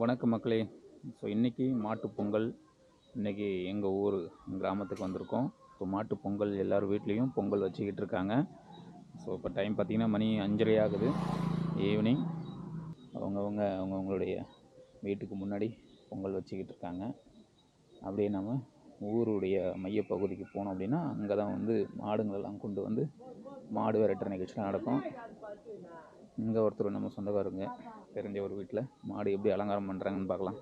வணக்கம் மக்களே. ஸோ இன்றைக்கி மாட்டு பொங்கல். இன்றைக்கி எங்கள் ஊர் கிராமத்துக்கு வந்திருக்கோம். ஸோ மாட்டுப் பொங்கல் எல்லார் வீட்லேயும் பொங்கல் வச்சுக்கிட்டு இருக்காங்க. ஸோ இப்போ டைம் பார்த்திங்கன்னா மணி அஞ்சரை ஆகுது. ஈவினிங் அவங்கவுங்க அவங்கவுங்களுடைய வீட்டுக்கு முன்னாடி பொங்கல் வச்சுக்கிட்டு இருக்காங்க. அப்படியே நம்ம ஊருடைய மையப்பகுதிக்கு போனோம் அப்படின்னா அங்கே தான் வந்து மாடுங்களெல்லாம் கொண்டு வந்து மாடு விரட்டுற நிகழ்ச்சிலாம் நடக்கும். இங்கே ஒருத்தர் நம்ம சொந்தக்காரங்க தெரிஞ்ச ஒரு வீட்டில் மாடு எப்படி அலங்காரம் பண்ணுறாங்கன்னு பார்க்கலாம்.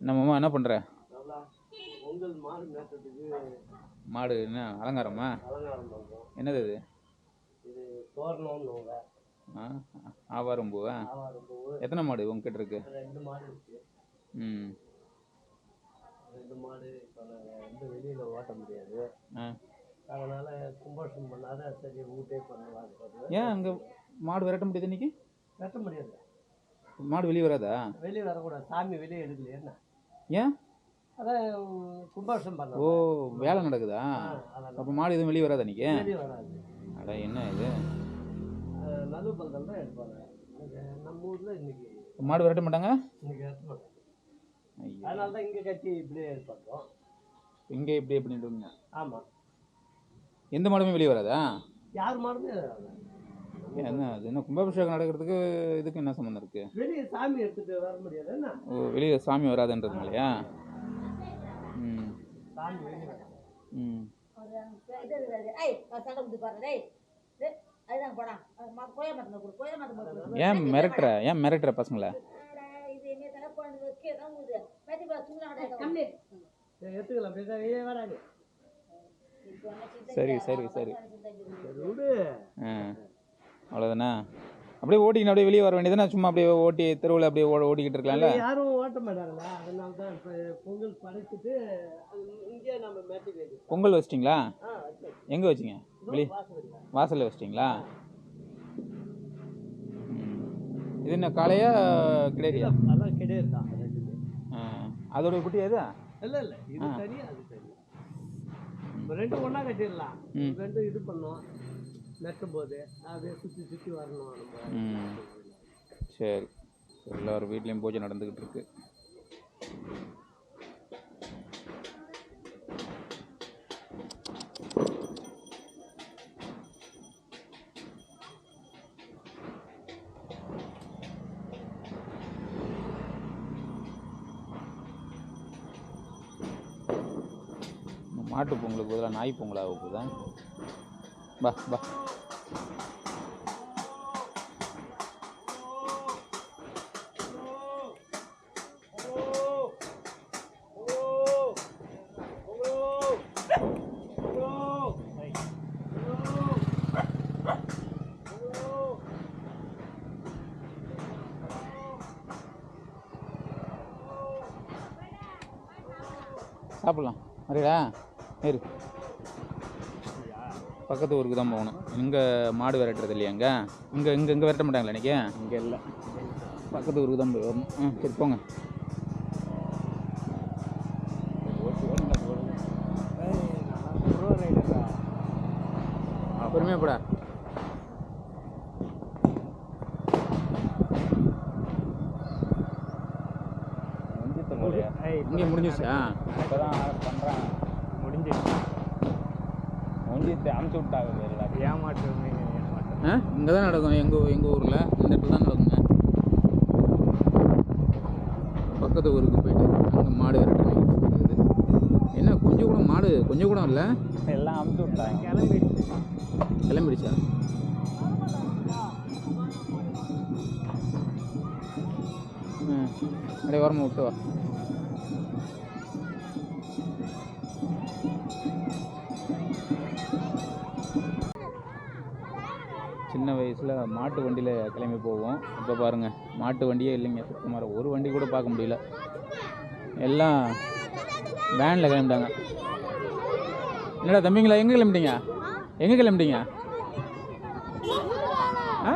என்னம்மா என்ன பண்ணுற மாடு என்ன அலங்காரமா? என்னது இது? இது ஆ ஆவாரம் பூவா? ஆவாரம் பூவு எத்தனை மாடு உங்ககிட்ட இருக்கு? ரெண்டு மாடு ம். ரெண்டு மாடு இப்போ நாங்கள் வந்து வெளியில் ஓட்ட முடியாது ஆ. அதனால் கும்பாஷம் பண்ணாத சரி வீட்டே பண்ணலாம் ஏன் அங்கே மாடு விரட்ட முடியுது இன்னைக்கு? வெட்ட முடியாது. மாடு வெளியே வராதா? வெளியே வரக்கூடாது. சாமி வெளியே எடுக்கலையே என்ன? ஏன்? அதான் கும்பாஷம் பண்ண ஓ வேலை நடக்குதா? அப்போ மாடு எதுவும் வெளியே வராதா இன்னைக்கு? வெளியே வராது. அட என்ன இது? நல்ல பந்தல் தான் எடுப்பாங்க. நம்ம ஊரில் இன்னைக்கு மாடு விரட்ட மாட்டாங்க? இன்னைக்கு மாட்டாங்க. அதனால தான் இங்கே கட்டி இப்படியே எடுப்பாங்க இங்கே இப்படியே பண்ணிட்டு ஆமாம் எந்த மாடுமே வெளியே வராதா? யார் மாடுமே வராது. என்ன அது? என்ன கும்பாபிஷேகம் நடக்கிறதுக்கு இதுக்கு என்ன சம்மந்தம் இருக்கு? வெளியே சாமி எடுத்துட்டு வர முடியாது என்ன? ஓ வெளியே சாமி வராதுன்றதுனாலயா? ம். சாமி வெளியே வராது. ம். ஏன் மிரட்டுற? ஏன் மிரட்டுற பசங்களை. சரி, சரி? சரி ஆ. அவ்வளோதானே அப்படியே ஓட்டிக்கின்னு அப்படியே வெளியே வர வேண்டியதுதானே? சும்மா அப்படியே ஓட்டி தெருவில் அப்படியே ஓட ஓடிக்கிட்டு இருக்கலாம்ல யாரும் ஓட்ட மாட்டாங்களா? அதனால தான் இப்போ பொங்கல் படைச்சிட்டு அது இங்கேயே நம்ம மேட்டுக்கு. பொங்கல் வச்சிட்டிங்களா? எங்கே வச்சிங்க? வெளியே வாசல் வாசலில். வச்சிட்டிங்களா. இது என்ன காளையா கிடையாதியா அதான் கிடையாது தான் அதோட குட்டி எது? இல்லை இல்லை இது தனி அது இப்போ ரெண்டும் ஒன்றா கட்டிடலாம். ரெண்டும் இது பண்ணோம். நட்டும்போது அப்படியே சுற்றி சுற்றி வரணும் நம்ம. சரி. எல்லார் வீட்லேயும் பூஜை நடந்துக்கிட்டு இருக்கு. மாட்டு பொங்கலுக்கு பதிலாக நாய் பொங்கலாக போகுதா? பா பா சாப்பிட்லாம் வரீடா இரு பக்கத்து ஊருக்கு தான் போகணும். இங்கே மாடு விரட்டுறது இல்லையா இங்கே இங்கே இங்கே விரட்ட மாட்டாங்களா இன்றைக்கி இங்கே இல்லை. பக்கத்து ஊருக்கு தான் போய் வரணும். ம் சரி போங்க. பொறுமையாக போடா. இங்கே முடிஞ்சிச்சா இப்போதான் பண்ணுறான் முடிஞ்சிச்சு முடிஞ்சிச்சு அமுச்சு விட்டாங்க எல்லாரும் ஏமாற்று ஏமாற்று ஆ? இங்கே தான் நடக்கும் எங்கள் எங்கள் ஊரில். இந்த இடத்துல தான் நடக்குங்க. பக்கத்து ஊருக்கு போயிட்டு அங்கே மாடு நடக்குது என்ன கொஞ்சம் கூட மாடு கொஞ்சம் கூட இல்லை? எல்லாம் அமுச்சு விட்டாங்க. கிளம்பிடுச்சு? கிளம்பிடுச்சா அப்படியே வரமா விட்டு வா. சின்ன வயசில் மாட்டு வண்டியில் கிளம்பி போவோம். இப்போ பாருங்கள் மாட்டு வண்டியே இல்லைங்க. சுத்தமாக ஒரு வண்டி கூட பார்க்க முடியல. எல்லாம் வேனில் கிளம்பிட்டாங்க. என்னடா தம்பிங்களா எங்கே கிளம்பிட்டீங்க? எங்கே கிளம்பிட்டீங்க? ஆ?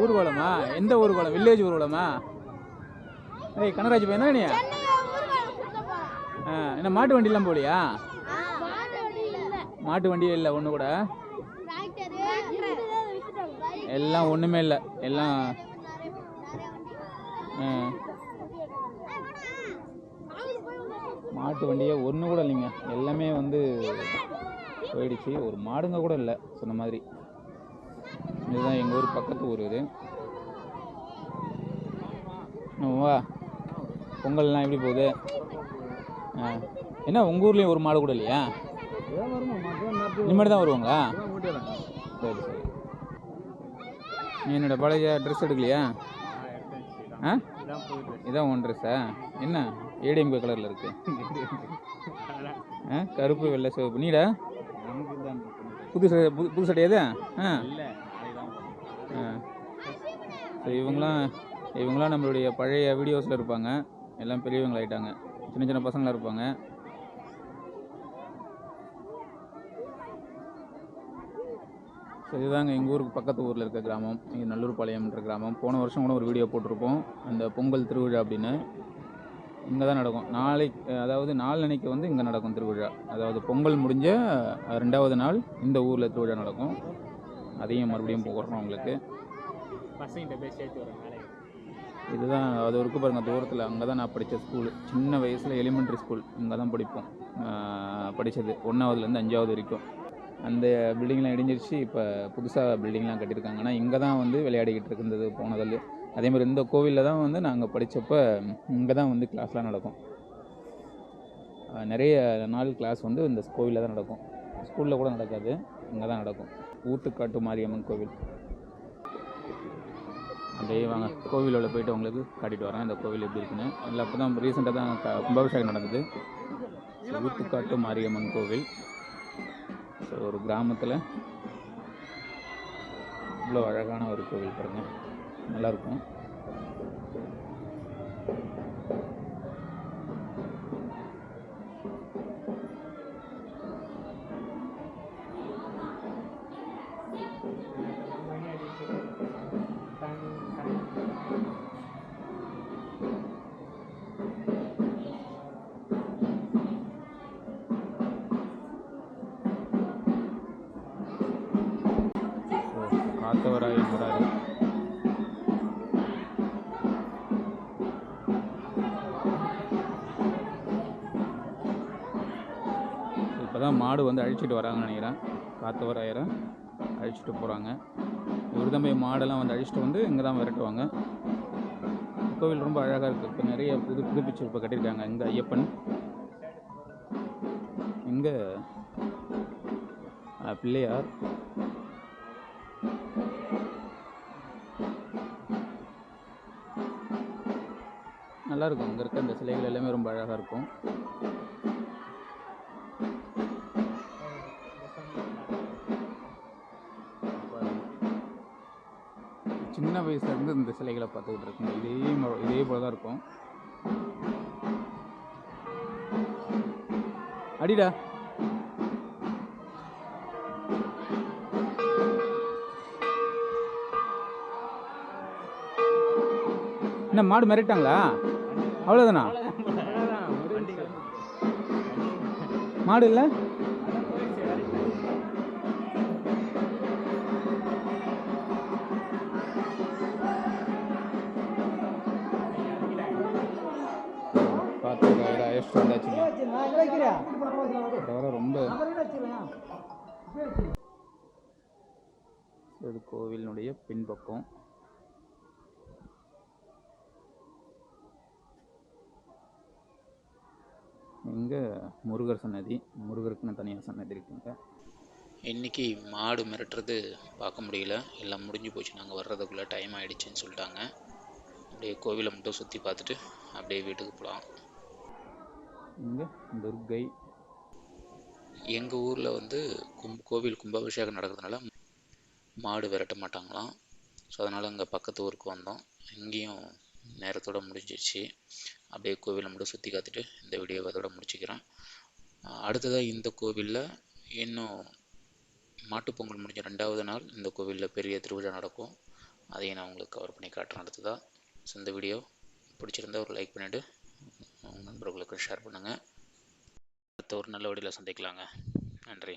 ஊர்வலமா? எந்த ஊர்வலம்? வில்லேஜ் ஊர்வலமா? ஏய் கனராஜ் பையனா நீ? என்ன மாட்டு வண்டிலாம் போலியா மாட்டு வண்டியே இல்லை ஒன்று கூட. எல்லாம் ஒன்றுமே இல்லை. எல்லாம். மாட்டு வண்டியே ஒன்று கூட இல்லைங்க. எல்லாமே வந்து போயிடுச்சு. ஒரு மாடுங்க கூட இல்லை சொன்ன மாதிரி. இதுதான் எங்கள் ஊர் பக்கத்து ஊர் இது. வா. பொங்கல்லாம் எப்படி போகுது? ஆ. என்ன உங்கள் ஊர்லேயும் ஒரு மாடு கூட இல்லையா? இனிமேட்டு தான் வருவாங்களா? சரி சரி. நீ என்னோட பழைய ட்ரெஸ் எடுக்கலையா? ஆ? இதான் உன் ட்ரெஸ்ஸா என்ன? ஏடிஎம்கே கலரில் இருக்கு. ஆ? கருப்பு வெள்ளை சிவப்பு. நீடா? புது புது புது சட்டை எது? ஆ. ஆ. ஸோ இவங்களாம் இவங்களாம் நம்மளுடைய பழைய வீடியோஸில் இருப்பாங்க. எல்லாம் பெரியவங்களாயிட்டாங்க. சின்ன சின்ன பசங்களாக இருப்பாங்க. ஸோ இதுதாங்க எங்கள் ஊருக்கு பக்கத்து ஊரில் இருக்க கிராமம். இது நல்லூர் பாளையம்ன்ற கிராமம். போன வருஷம் கூட ஒரு வீடியோ போட்டிருப்போம். அந்த பொங்கல் திருவிழா அப்படின்னு. இங்கே தான் நடக்கும். நாளைக்கு அதாவது நாளன்னைக்கு வந்து இங்கே நடக்கும் திருவிழா. அதாவது பொங்கல் முடிஞ்ச ரெண்டாவது நாள் இந்த ஊரில் திருவிழா நடக்கும். அதையும் மறுபடியும் போடுறோம் உங்களுக்கு. இதுதான் அது இருக்கு பாருங்க தூரத்தில். அங்கே தான் நான் படித்த ஸ்கூலு சின்ன வயசில் எலிமெண்ட்ரி ஸ்கூல் இங்கே தான் படிப்போம் படித்தது ஒன்றாவதுலேருந்து அஞ்சாவது வரைக்கும். அந்த பில்டிங்லாம் இடிஞ்சிருச்சு. இப்போ புதுசாக பில்டிங்லாம் கட்டியிருக்காங்க ஆனால் இங்கே தான் வந்து விளையாடிக்கிட்டு இருந்தது போனதில் அதே மாதிரி இந்த கோவிலில் தான் வந்து நாங்கள் படித்தப்போ இங்கே தான் வந்து கிளாஸ்லாம் நடக்கும். நிறைய நாள் கிளாஸ் வந்து இந்த கோவிலில் தான் நடக்கும். ஸ்கூலில் கூட நடக்காது. இங்கே தான் நடக்கும். ஊத்துக்காட்டு மாரியம்மன் கோவில். அப்படியே வாங்க. கோவிலோட போயிட்டு உங்களுக்கு காட்டிட்டு வரேன். இந்த கோவில் எப்படி இருக்குன்னு. அதில் அப்போ தான் ரீசெண்டாக தான் கும்பாபிஷேகம் நடந்தது. ஊத்துக்காட்டு மாரியம்மன் கோவில். ஸோ ஒரு கிராமத்தில் இவ்வளோ அழகான ஒரு கோவில் பாருங்கள் நல்லாயிருக்கும் மாடு வந்து அழிச்சிட்டு வராங்கன்னு நினைக்கிறேன். காத்தவராயரை அழிச்சிட்டு போகிறாங்க இவர் தான் போய் மாடெல்லாம் வந்து அழிச்சிட்டு வந்து இங்கே தான் விரட்டுவாங்க. கோவில் ரொம்ப அழகாக இருக்குது இப்போ நிறைய புது புதுப்பிச்சு இப்போ கட்டியிருக்காங்க. இங்கே ஐயப்பன். இங்கே பிள்ளையார். நல்லாயிருக்கும் இங்கே இருக்க இந்த சிலைகள் எல்லாமே ரொம்ப அழகாக இருக்கும். சின்ன வயசுல இருந்து இந்த சிலைகளை பார்த்துக்கிட்டு இருக்குங்க இதே இதே போல தான் இருக்கும். அடிடா. என்ன மாடு மிரட்டாங்களா அவ்வளோதானா மாடு இல்லை? தவிர ரொம்ப கோவிலினுடைய பின்பக்கம். இங்கே முருகர் சன்னதி முருகருக்குன்னு தனியார் சன்னதி இருக்குங்க. இன்றைக்கி மாடு மிரட்டுறது பார்க்க முடியல. எல்லாம் முடிஞ்சு போச்சு. நாங்கள் வர்றதுக்குள்ளே டைம் ஆகிடுச்சின்னு சொல்லிட்டாங்க. அப்படியே கோவிலை மட்டும் சுற்றி பார்த்துட்டு அப்படியே வீட்டுக்கு போகலாம் இங்கே துர்கை. எங்கள் ஊரில் வந்து கும் கோவில் கும்பாபிஷேகம் நடக்கிறதுனால மாடு விரட்ட மாட்டாங்களாம். ஸோ அதனால் அங்கே பக்கத்து ஊருக்கு வந்தோம். இங்கேயும் நேரத்தோட முடிஞ்சிருச்சு. அப்படியே கோவிலை மட்டும் சுற்றி காத்துட்டு இந்த வீடியோவை அதோட முடிச்சுக்கிறேன். அடுத்ததாக இந்த கோவிலில் இன்னும் மாட்டுப்பொங்கல் முடிஞ்ச ரெண்டாவது நாள் இந்த கோவிலில் பெரிய திருவிழா நடக்கும். அதையும் நான் உங்களுக்கு கவர் பண்ணி காட்டுறேன் அடுத்ததாக ஸோ இந்த வீடியோ பிடிச்சிருந்தா ஒரு லைக் பண்ணிவிட்டு உங்கள் நண்பர்களுக்கு ஷேர் பண்ணுங்கள் அடுத்த ஒரு நல்ல வீடியோவில் சந்திக்கலாங்க. நன்றி.